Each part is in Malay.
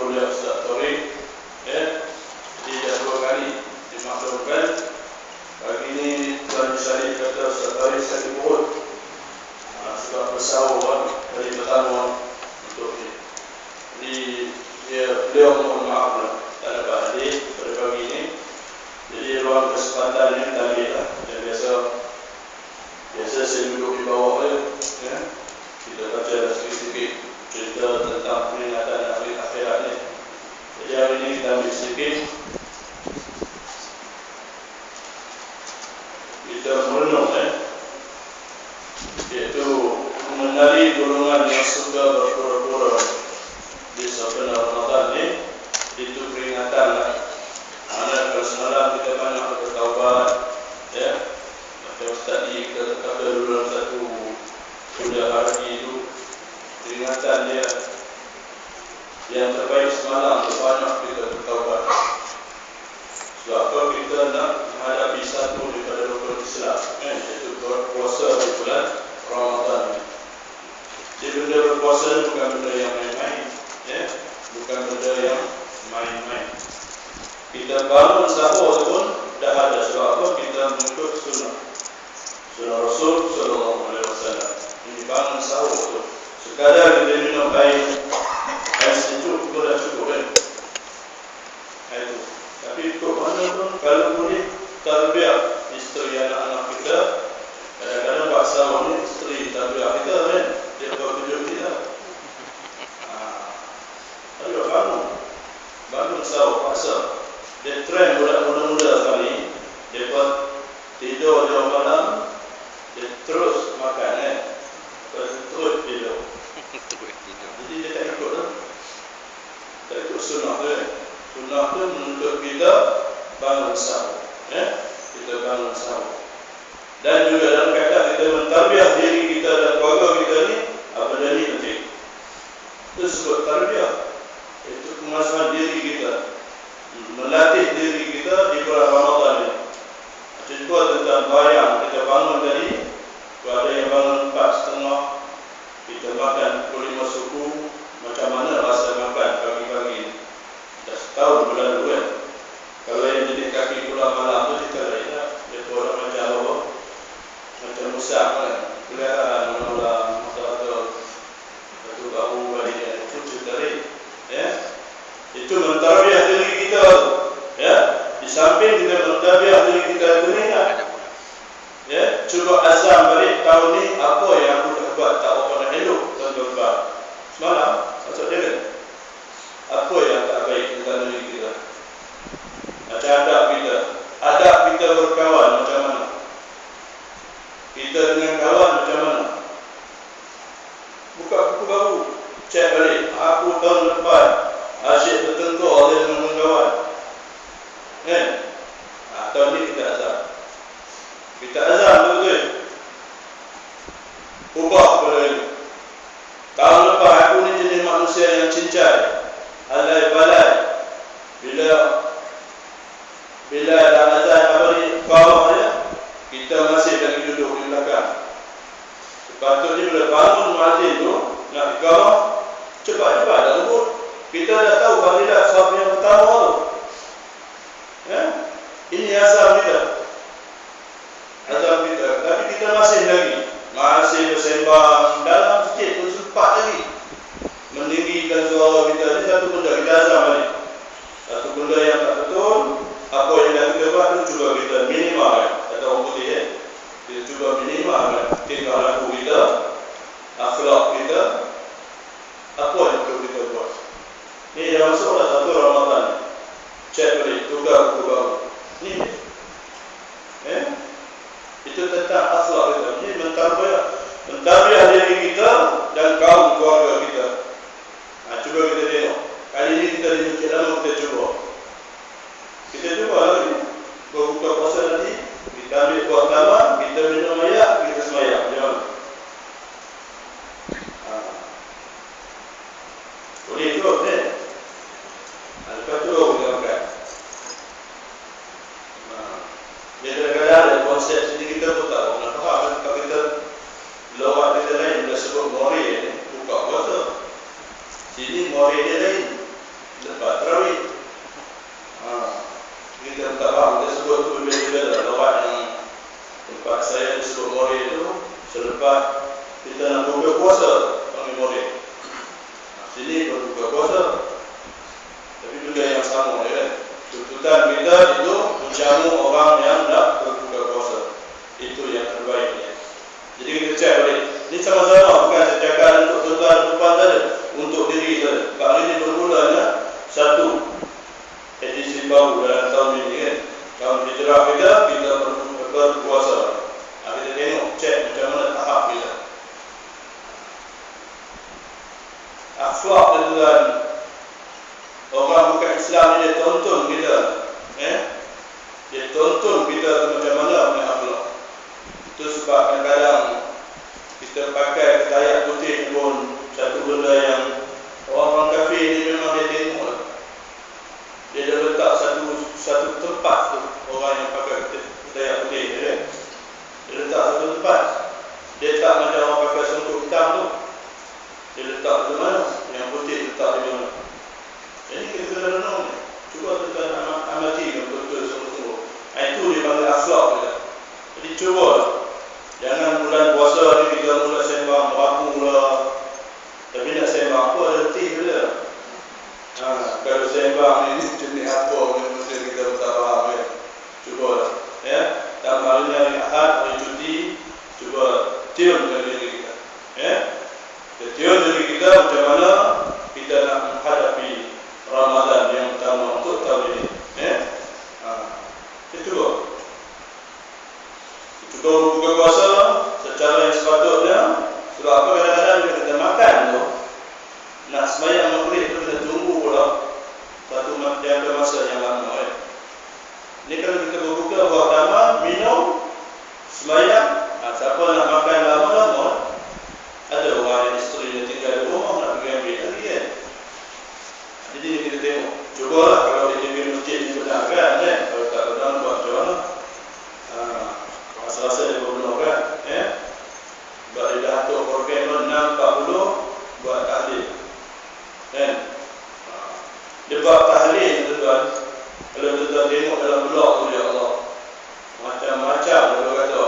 kuliah Ustaz Torik ya jadi dah dua kali dimaklumkan pagi ini Tuan Syarif kata Ustaz Torik sakit perut ha, sebab bersahur kan, dari pertama untuk ni jadi dia beliau mohon maaf lah tak dapat hadir pada pagi ini jadi ruang kesempatan ni kita ambil lah yang biasa biasa saya duduk di bawah dia ya. kita baca sikit-sikit cerita tentang peringatan akhir akhirat ni jadi hari ini kita ambil sedikit kita merenung eh? Iaitu mengenali golongan yang suka berpura-pura. Di sebenar Ramadan ni itu peringatan lah mana semalam kita banyak bertaubat ya? Macam tadi kita kata dalam satu kuliah hari itu peringatan dia yang terbaik semalam banyak kita bertaubat. Sebab apa kita nak menghadapi satu daripada rukun Islam? Eh, iaitu berpuasa di bulan Ramadan. Jadi benda berpuasa bukan benda yang main-main ya? bukan benda yang main-main. Kita bangun sahur pun dah ada. Sebab apa? Kita mengikut sunnah. Sunnah Rasul Sallallahu Alaihi Wasallam. Ini bangun sahur tu. Sekadar kita minum air sejuk itu dah cukup kan itu tapi mana pun kalau boleh terbiak isteri anak-anak kita kadang-kadang buat sahur ni isteri terbiak kita kan dia buat tujuh kita ha. tapi bangun bangun sahur pasal dia trend budak muda-muda sekali dia buat tidur di malam dia terus makan eh terus tidur jadi dia tak ikut lah tak ikut sunnah tu eh sunnah tu menuntut kita bangun sahur eh kita bangun sahur. Dan juga dalam kata kita mentarbiah diri kita dan keluarga kita ni apa jadi penting? Itu sebut tarbiah itu kemasan diri kita. Melatih diri kita di bulan Ramadan ini. Contoh tentang bayang kita bangun tadi, kalau ada yang bangun empat setengah, kita makan pukul lima suku, macam mana rasa makan pagi-pagi ini? Dah setahun berlalu kan? Kalau yang jadi kaki pulang malam tu kita lain lah. Dia pun orang macam apa? Macam musak kan? Kelihatan malam, mata-mata, batu bahu balik kan? Itu cerita lain. Ya? Itu mentarbiah diri kita ya di samping kita mentarbiah diri kita itu ni ya, ya cuba tahun ni apa yang aku dah buat tak apa nak elok tuan-tuan semalam masuk dia kan apa yang tak baik tentang diri kita? Macam adab kita. Adab kita berkawan macam mana? Kita dengan kawan macam mana? Buka buku baru cek balik. Aku tahun lepas asyik bertengkar dia dengan kawan. Ha, tahun ni kita azam kita azam betul-betul ubah pada ini tahun lepas aku ni jenis manusia yang cincai alai balai bila bila dah azam apa ni bawah dia kita masih lagi duduk di belakang sepatutnya bila bangun mazin tu nak ke bawah cepat-cepat dah lembut kita dah tahu fadilat sahab yang pertama tu. Ya? Ini azam kita. Azam kita. Tapi kita masih lagi. Masih bersembang. Dalam sikit pun sempat lagi. Meninggikan suara kita. Ini satu benda. Kita azam balik. Satu benda yang tak betul. Apa yang dah kita buat tu cuba kita minimalkan. Kata orang putih eh. Kita cuba minimalkan. Tingkah laku kita. Akhlak kita. Apa yang perlu kita buat. Ini dah masuk dah satu Ramadan. Cek balik, tukar buku baru. Ini. Eh? Itu tentang akhlak kita. Ini mentarbiah. Mentarbiah diri kita dan kaum keluarga kita. Nah, cuba kita tengok. Kali ini kita di Masjid Lama kita cuba. Kita cuba lagi berbuka puasa nanti, kita ambil buah taman, kita minum ayak, kita semayang. Jangan. Ha. Eh? Ha, lepas tu kita makan. Ha. Dia kadang-kadang ada konsep sini kita pun tak nak faham. Kalau kita lawak kita lain, dia sebut mori ni, buka puasa. Sini mori dia lain. Lepas terawih. Ha. Kita tak faham, dia sebut tu berbeza lah. Lawak yang tempat saya disebut mori itu, selepas kita puasa, kami. Ha. Sini berbuka puasa. Tapi benda yang sama ya kan. Tuntutan kita itu menjamu orang yang nak berbuka puasa. Itu yang terbaik ya. Jadi kita cek balik. Ini sama-sama bukan cakap untuk tuan-tuan tuan saja, untuk diri saja. Kali ini bermulanya satu edisi baru dalam tahun ini kan. Tahun hijrah kita kita berpuasa. Nah, kita tengok cek macam mana tahap kita. Akhlak tuan Orang bukan Islam ni dia tonton kita. Eh? Dia tonton kita tu macam mana punya akhlak. Itu sebab kadang-kadang kita pakai ketayat putih pun satu benda yang orang-orang kafir ni memang dia tengok lah. Dia dah letak satu satu tempat tu orang yang pakai ketayat putih ni kan. Dia letak satu tempat. Dia tak macam orang pakai songkok hitam tu. Dia letak di mana? Yang putih letak di mana? Ini kita kena renung. Cuba tuan amati betul-betul sungguh-sungguh. Itu dia panggil akhlak kita. Jadi cuba Jangan bulan puasa ni kita mula sembang merapu lah. Tapi nak sembang apa reti bila. Ha, kalau sembang ni jenis apa mesti kita tak faham kan. Cuba lah. Ya. Dalam hari ni hari Ahad, hari cuti, cuba tiun dari diri kita. Ya. Tiun diri kita macam mana kita nak menghadapi Ramadan yang pertama untuk tahun ini. Ya. Ha. Kita cuba. Kita buka puasa secara yang sepatutnya. Sebab apa kadang-kadang kita makan tu, nak semayang maghrib tu kita tunggu pula satu yang masa yang lama. Eh. Ini kalau kita berbuka buah taman, minum, semayang, ha, siapa nak makan lama-lama, ada orang yang isteri dia tinggal di rumah nak pergi ambil lagi kan. Jadi kita tengok. Cubalah kalau dia pergi masjid ni benar kan. Eh? Kalau tak benar buat macam mana. Ha, rasa-rasa dia benar kan. Eh? Sebab dia dah atur program 6.40 buat tahlil. Kan? Ha. Dia buat tahlil tuan-tuan. Kalau tuan-tuan tengok dalam blog tu ya Allah. Macam-macam dia kata.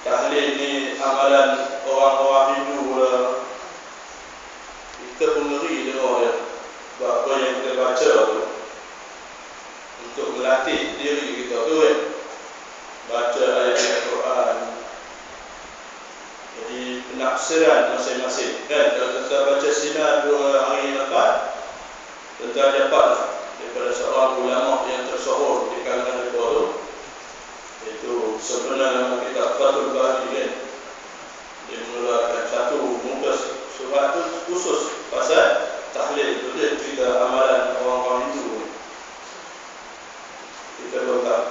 Tahlil ni amalan orang-orang Hindu lah. Kita pun ngeri dengar dia. Sebab apa yang kita baca tu. Untuk melatih diri kita tu kan. Baca ayat-ayat Quran. Jadi penafsiran masing-masing. Kan? Kalau kita baca sinar dua hari lepas. Tentu dapat lah. Daripada seorang ulama yang tersohor di kalangan mereka tu. Itu sebenarnya nama kita Fatul Bari kan. Dia mengeluarkan satu muka surat tu khusus pasal tahlil itu dia cerita amalan orang-orang Hindu. Kita letak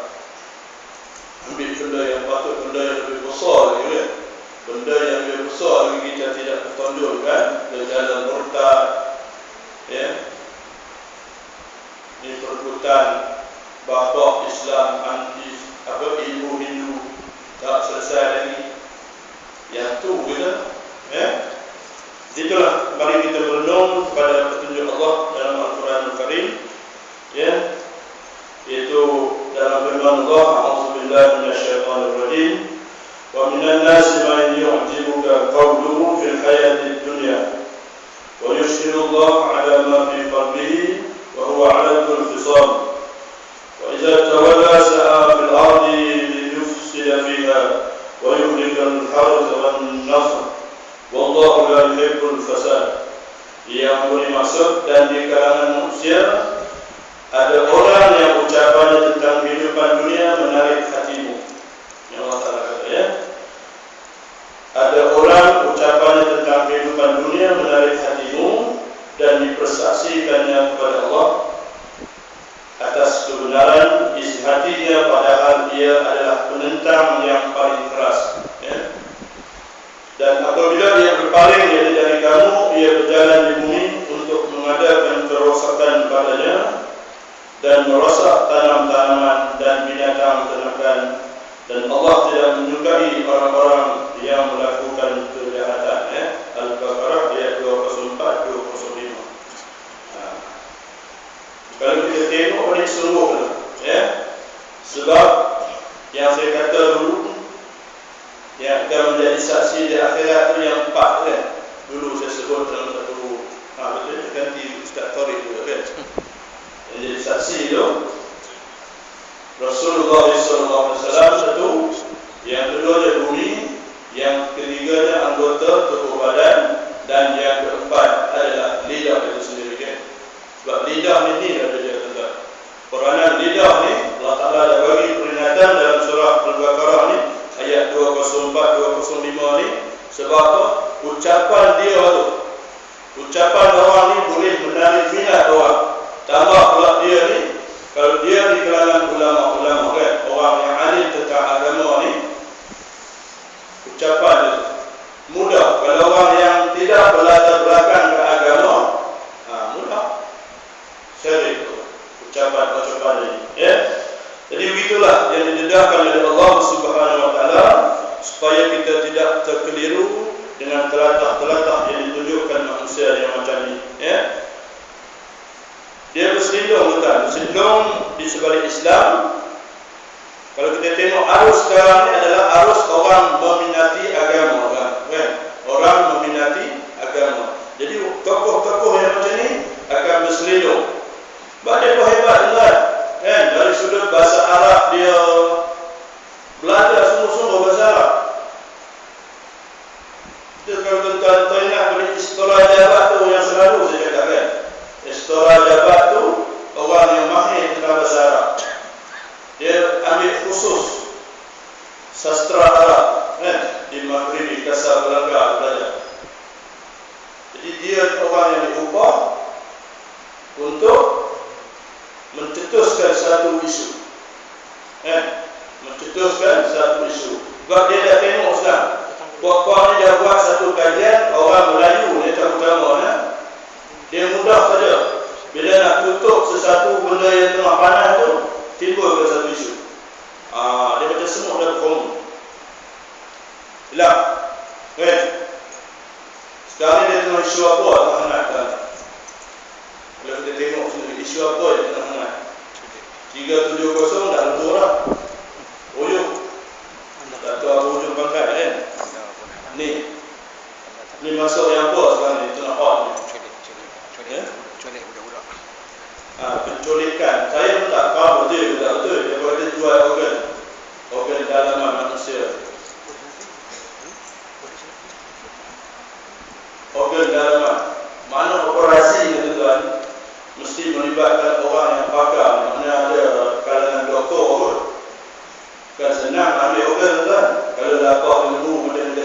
ambil benda yang patut, benda yang lebih besar lagi kan. Benda yang lebih besar lagi kita tidak pertondolkan dan dalam murtad ya. Ini perebutan bapa Islam anti apa ibu Hindu. Tak selesai lagi. Yang tu kita ya. Itulah mari kita berenung kepada petunjuk Allah dalam Al-Quran Al-Karim. Ya? Yaitu dalam firman Allah a'udzubillahi minasyaitonir rajim wa minan nasi man yu'jibuka qawluhu fil hayatid dunya wa yushhidu Allah 'ala ma fi qalbihi wa huwa 'ala kulli fisam fil ardi liyufsida fiha wa yuhlika al-harth wan nasr wallahu la yuhibbul fasad yang boleh masuk dan di kalangan manusia ada orang yang ucapannya tentang kehidupan dunia menarik hatimu. Yang Allah Taala kata ya. Ada orang ucapannya tentang kehidupan dunia menarik hatimu dan dipersaksikannya kepada Allah. Hatinya padahal dia adalah penentang yang paling keras. Ya. Dan apabila dia berpaling dari kamu, ia berjalan di bumi untuk mengadakan kerosakan padanya dan merosak tanam-tanaman dan binatang ternakan dan Allah tidak menyukai orang-orang yang melakukan kejahatan ya. Al-Baqarah ayat 204 205 ha. kalau kita tengok ini sungguh ya. sebab yang saya kata dulu yang akan menjadi saksi di akhirat itu yang empat kan dulu saya sebut dalam satu ha, betul ganti Ustaz Tariq juga kan yang jadi saksi itu Rasulullah SAW satu yang kedua dia bumi yang ketiganya anggota tubuh badan dan yang keempat adalah lidah itu sendiri kan? Sebab lidah ini ada dia tentang peranan lidah ni Allah Ta'ala dah bagi peringatan dalam surah Al-Baqarah ni ayat 204 205 ni sebab apa? Ucapan dia tu ucapan orang ni boleh menarik minat orang. Tambah pula dia ni kalau dia di kalangan ulama-ulama kan orang yang alim tentang agama ni ucapan dia mudah kalau orang yang tidak berlatar belakang ke agama ha, mudah syirik ucapan-ucapan ini ya jadi begitulah yang didedahkan oleh Allah Subhanahu wa taala supaya kita tidak terkeliru telatah-telatah yang ditunjukkan manusia yang macam ini ya. Dia berselindung bukan? Berselindung di sebalik Islam. Kalau kita tengok arus sekarang ini adalah arus orang meminati agama kan? kan? Orang meminati agama. Jadi tokoh-tokoh yang macam ini akan berselindung. Dia hebat kan? kan dari sudut bahasa Arab dia belajar sungguh-sungguh bahasa Arab kita kalau tuan-tuan tuan ingat beri istilah jabat tu yang selalu saya cakap kan istilah jabat tu orang yang mahir tentang bahasa Arab dia ambil khusus sastra Arab kan di Maghribi Kasar Belanga belajar jadi dia orang yang diupah untuk mencetuskan satu isu. Eh, mencetuskan satu isu. Sebab dia dah tengok sekarang. Puak-puak ni dah buat satu kajian, orang Melayu ni terutama ni. Dia mudah saja. Bila nak tutup sesuatu benda yang tengah panas tu, timbul ke satu isu. Ah, dia macam semua dah berkomun. Hilang. Eh. Sekarang ni dia tengah isu apa? Tak nak kan? Kalau kita tengok sini, isu apa yang tengah hangat? 370 dah lentur lah. Uyuk. Tak tahu apa ujung pangkat kan? Ni. Ni masuk yang apa sekarang ni? Tengah hot ni. Ya? Ha, penculikan. Saya pun tak faham betul tak betul. Dia kata jual organ. Organ dalaman manusia. Organ dalaman. Mana operasi ni tuan-tuan? mesti melibatkan orang yang pakar mana ada kalangan doktor pun kan senang ambil organ kan kalau dapat ilmu dia